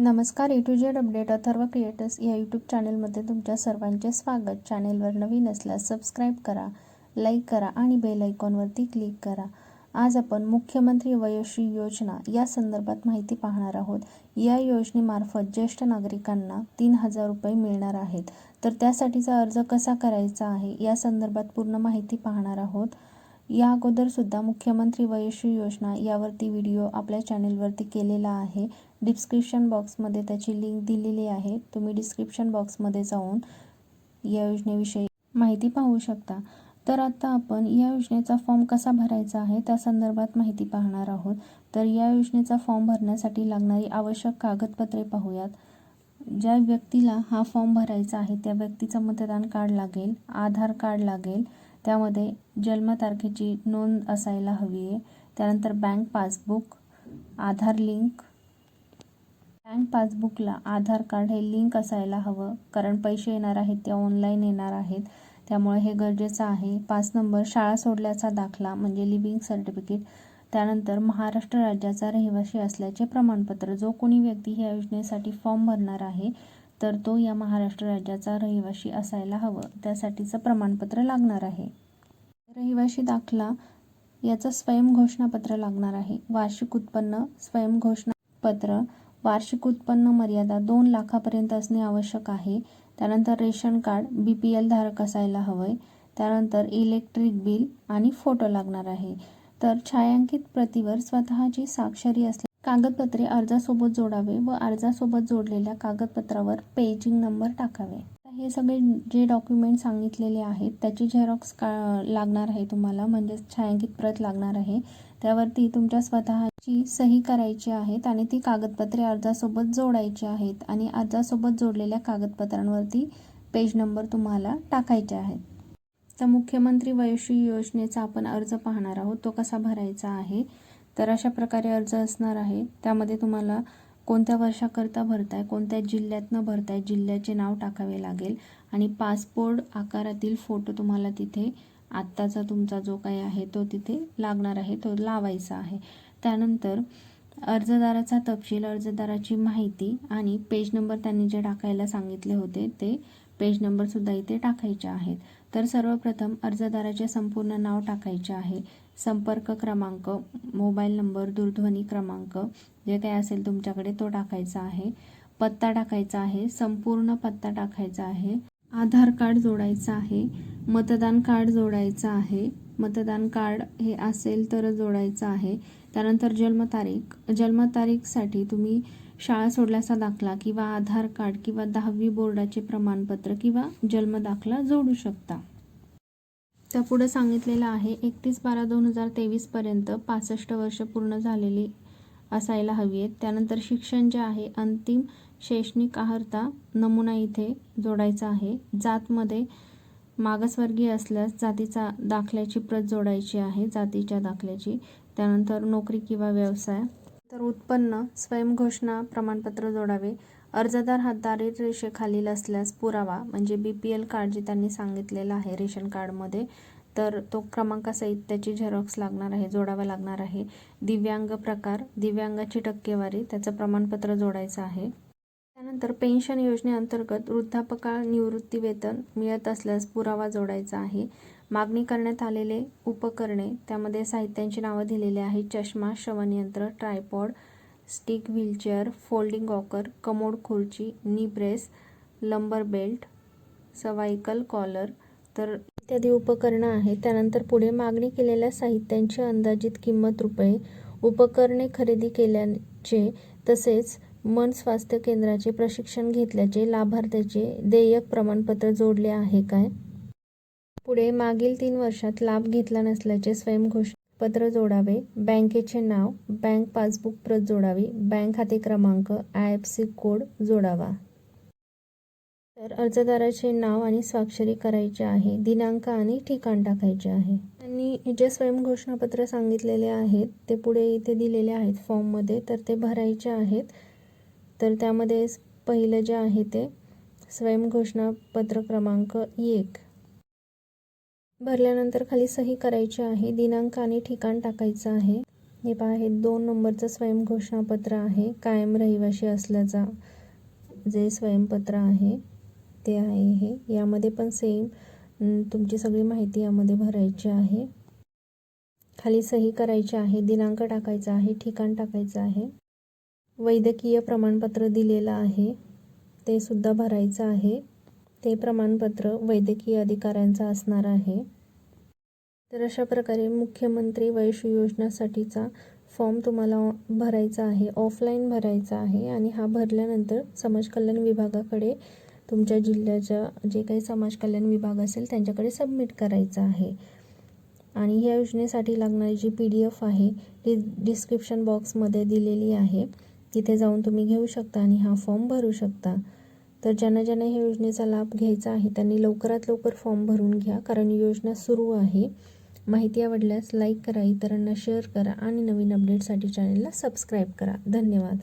नमस्कार A to Z update Atharva creators या YouTube चॅनलमध्ये तुमच्या सर्वांचे स्वागत. चॅनेलवर नवीन असल्यास सबस्क्राईब करा लाईक करा आणि बेल आयकॉनवरती क्लिक करा. आज आपण मुख्यमंत्री वयोश्री योजना या संदर्भात माहिती पाहणार आहोत. या योजनेमार्फत ज्येष्ठ नागरिकांना तीन हजार रुपये मिळणार आहेत. तर त्यासाठीचा अर्ज कसा करायचा आहे या संदर्भात पूर्ण माहिती पाहणार आहोत. या अगोदरसुद्धा मुख्यमंत्री वयोश्री योजना यावरती व्हिडिओ आपल्या चॅनेलवरती केलेला आहे. डिस्क्रिप्शन बॉक्समध्ये त्याची लिंक दिलेली आहे. तुम्ही डिस्क्रिप्शन बॉक्समध्ये जाऊन या योजनेविषयी माहिती पाहू शकता. तर आता आपण या योजनेचा फॉर्म कसा भरायचा आहे त्या संदर्भात माहिती पाहणार आहोत. तर या योजनेचा फॉर्म भरण्यासाठी लागणारी आवश्यक कागदपत्रे पाहूयात. ज्या व्यक्तीला हा फॉर्म भरायचा आहे त्या व्यक्तीचं मतदान कार्ड लागेल आधार कार्ड लागेल त्यामध्ये जन्मतारखेची नोंद असायला हवी आहे. त्यानंतर bank passbook Aadhaar link. Bank पासबुकला Aadhaar card हे लिंक असायला हवं कारण पैसे येणार आहेत ते ऑनलाईन येणार आहेत. त्यामुळे हे गरजेचं आहे. पाच नंबर शाळा सोडल्याचा दाखला म्हणजे लिव्हिंग सर्टिफिकेट. त्यानंतर महाराष्ट्र राज्याचा रहिवासी असल्याचे प्रमाणपत्र. जो कोणी व्यक्ती ह्या योजनेसाठी फॉर्म भरणार आहे तर तो या महाराष्ट्र राज्याचा रहिवासी असायला हवं. त्यासाठीचं प्रमाणपत्र लागणार आहे. रहिवासी दाखला याचं स्वयंघोषणापत्र लागणार आहे. वार्षिक उत्पन्न स्वयंघोषणापत्र वार्षिक उत्पन्न मर्यादा दोन लाखापर्यंत असणे आवश्यक आहे. त्यानंतर ration card B P L धारक असायला हवं आहे त्यानंतर इलेक्ट्रिक बिल आणि फोटो लागणार आहे. तर छायांकित प्रतीवर स्वतःची स्वाक्षरी असल्या कागदपत्रे अर्जासोबत जोडावे व अर्जासोबत जोडलेल्या कागदपत्रावर पेजिंग नंबर टाकावे. हे सगळे जे डॉक्युमेंट सांगितलेले आहेत त्याची झेरॉक्स का लागणार आहे तुम्हाला म्हणजेच छायांकित प्रत लागणार आहे. त्यावरती तुमच्या स्वतःची सही करायची आहेत आणि ती कागदपत्रे अर्जासोबत जोडायची आहेत आणि अर्जासोबत जोडलेल्या कागदपत्रांवरती पेज नंबर तुम्हाला टाकायचे आहेत. तर मुख्यमंत्री वयोश्री योजनेचा आपण अर्ज पाहणार आहोत तो कसा भरायचा आहे? तर अशा प्रकारे अर्ज असणार आहे. त्यामध्ये तुम्हाला कोणत्या वर्षाकरता भरताय कोणत्या जिल्ह्यातनं भरताय जिल्ह्याचे नाव टाकावे लागेल आणि पासपोर्ट आकारातील फोटो तुम्हाला तिथे आत्ताचा तुमचा जो काही आहे तो तिथे लागणार आहे तो लावायचा आहे. त्यानंतर अर्जदाराचा तपशील अर्जदाराची माहिती आणि पेज नंबर त्यांनी जे टाकायला सांगितले होते ते पेज नंबरसुद्धा इथे टाकायचे आहेत. तर सर्वप्रथम अर्जदाराचे संपूर्ण नाव टाकायचे आहे. संपर्क क्रमांक मोबाईल नंबर दूरध्वनी क्रमांक जे काही असेल तुमच्याकडे तो टाकायचा आहे. पत्ता टाकायचा आहे संपूर्ण पत्ता टाकायचा आहे. आधार कार्ड जोडायचं आहे मतदान कार्ड जोडायचं आहे. मतदान कार्ड हे असेल तर जोडायचं आहे. त्यानंतर जन्मतारीख जन्मतारीखसाठी तुम्ही शाळा सोडल्याचा दाखला किंवा आधार कार्ड किंवा दहावी बोर्डाचे प्रमाणपत्र किंवा जन्मदाखला जोडू शकता. त्या पुढं सांगितलेलं आहे एकतीस बारा दोन हजार तेवीसपर्यंत पासष्ट वर्ष पूर्ण झालेली असायला हवी आहेत. त्यानंतर शिक्षण जे आहे अंतिम शैक्षणिक आहारता नमुना इथे जोडायचा आहे. जातमध्ये मागासवर्गीय असल्यास जातीचा दाखल्याची प्रत जोडायची आहे जातीच्या दाखल्याची. त्यानंतर नोकरी किंवा व्यवसाय. तर उत्पन्न स्वयंघोषणा प्रमाणपत्र जोडावे. अर्जदार हा दारिद्र्य रेषेखालील असल्यास पुरावा म्हणजे बी पी एल कार्ड जे त्यांनी सांगितलेलं आहे रेशन कार्डमध्ये तर तो क्रमांकासहित त्याची झेरॉक्स लागणार आहे जोडावा लागणार आहे. दिव्यांग प्रकार दिव्यांगाची टक्केवारी त्याचं प्रमाणपत्र जोडायचं आहे. त्यानंतर पेन्शन योजनेअंतर्गत वृद्धापकाळ निवृत्ती वेतन मिळत असल्यास पुरावा जोडायचा आहे. मागणी करण्यात आलेले उपकरणे त्यामध्ये साहित्यांची नावं दिलेली आहेत. चष्मा श्रवणयंत्र tripod stick wheelchair folding walker commode खुर्ची knee brace lumbar belt cervical collar तर इत्यादी उपकरणं आहेत. त्यानंतर पुढे मागणी केलेल्या साहित्यांची अंदाजित किंमत रुपये उपकरणे खरेदी केल्याचे तसेच मन स्वास्थ्य केंद्राचे प्रशिक्षण घेतल्याचे लाभार्थ्याचे देयक प्रमाणपत्र जोडले आहे काय? पुढे मागील तीन वर्षात लाभ घेतला नसल्याचे स्वयंघोषित पत्र जोडावे बँकेचे नाव बँक पासबुक प्रत जोडावी बँक खाते क्रमांक आय एफ सी कोड जोडावा. तर अर्जदाराचे नाव आणि स्वाक्षरी करायचे आहे दिनांक आणि ठिकाण टाकायचे आहे. आणि जे स्वयंघोषणापत्र सांगितलेले आहेत ते पुढे इथे दिलेले आहेत फॉर्ममध्ये तर ते भरायचे आहेत. तर त्यामध्ये पहिलं जे आहे ते स्वयंघोषणापत्र क्रमांक एक. भरल्यानंतर खाली सही करायची आहे. दिनांक आणि ठिकाण टाकायचं आहे. हे पहा हे दोन नंबरचं स्वयंघोषणापत्र आहे. कायम रहिवाशी असल्याचा जे स्वयंपत्र आहे ते आहे हे. यामध्ये पण सेम तुमची सगळी माहिती यामध्ये भरायची आहे. खाली सही करायची आहे दिनांक टाकायचा आहे ठिकाण टाकायचं आहे. वैद्यकीय प्रमाणपत्र दिलेलं आहे ते सुद्धा भरायचं आहे. ते प्रमाणपत्र वैद्यकीय अधिकाऱ्यांचं असणार आहे. तर अशा प्रकारे मुख्यमंत्री वैश्य योजनासाठीचा फॉर्म तुम्हाला भरायचा आहे ऑफलाईन भरायचा आहे आणि हा भरल्यानंतर समाज कल्याण विभागाकडे तुमच्या जिल्ह्याच्या जे काही समाज कल्याण विभाग असेल त्यांच्याकडे सबमिट करायचा आहे. आणि ह्या योजनेसाठी लागणारी जी पी डी एफ आहे ती डिस्क्रिप्शन बॉक्समध्ये दिलेली आहे. तिथे जाऊन तुम्ही घेऊ शकता आणि हा फॉर्म भरू शकता. तर ज्यांना ज्यांना ह्या योजनेचा लाभ घ्यायचा आहे त्यांनी लवकरात लवकर फॉर्म भरून घ्या कारण योजना सुरू आहे. माहिती आवडल्यास लाईक करा इतरांना शेअर करा आणि नवीन अपडेटसाठी चॅनलला सबस्क्राईब करा. धन्यवाद.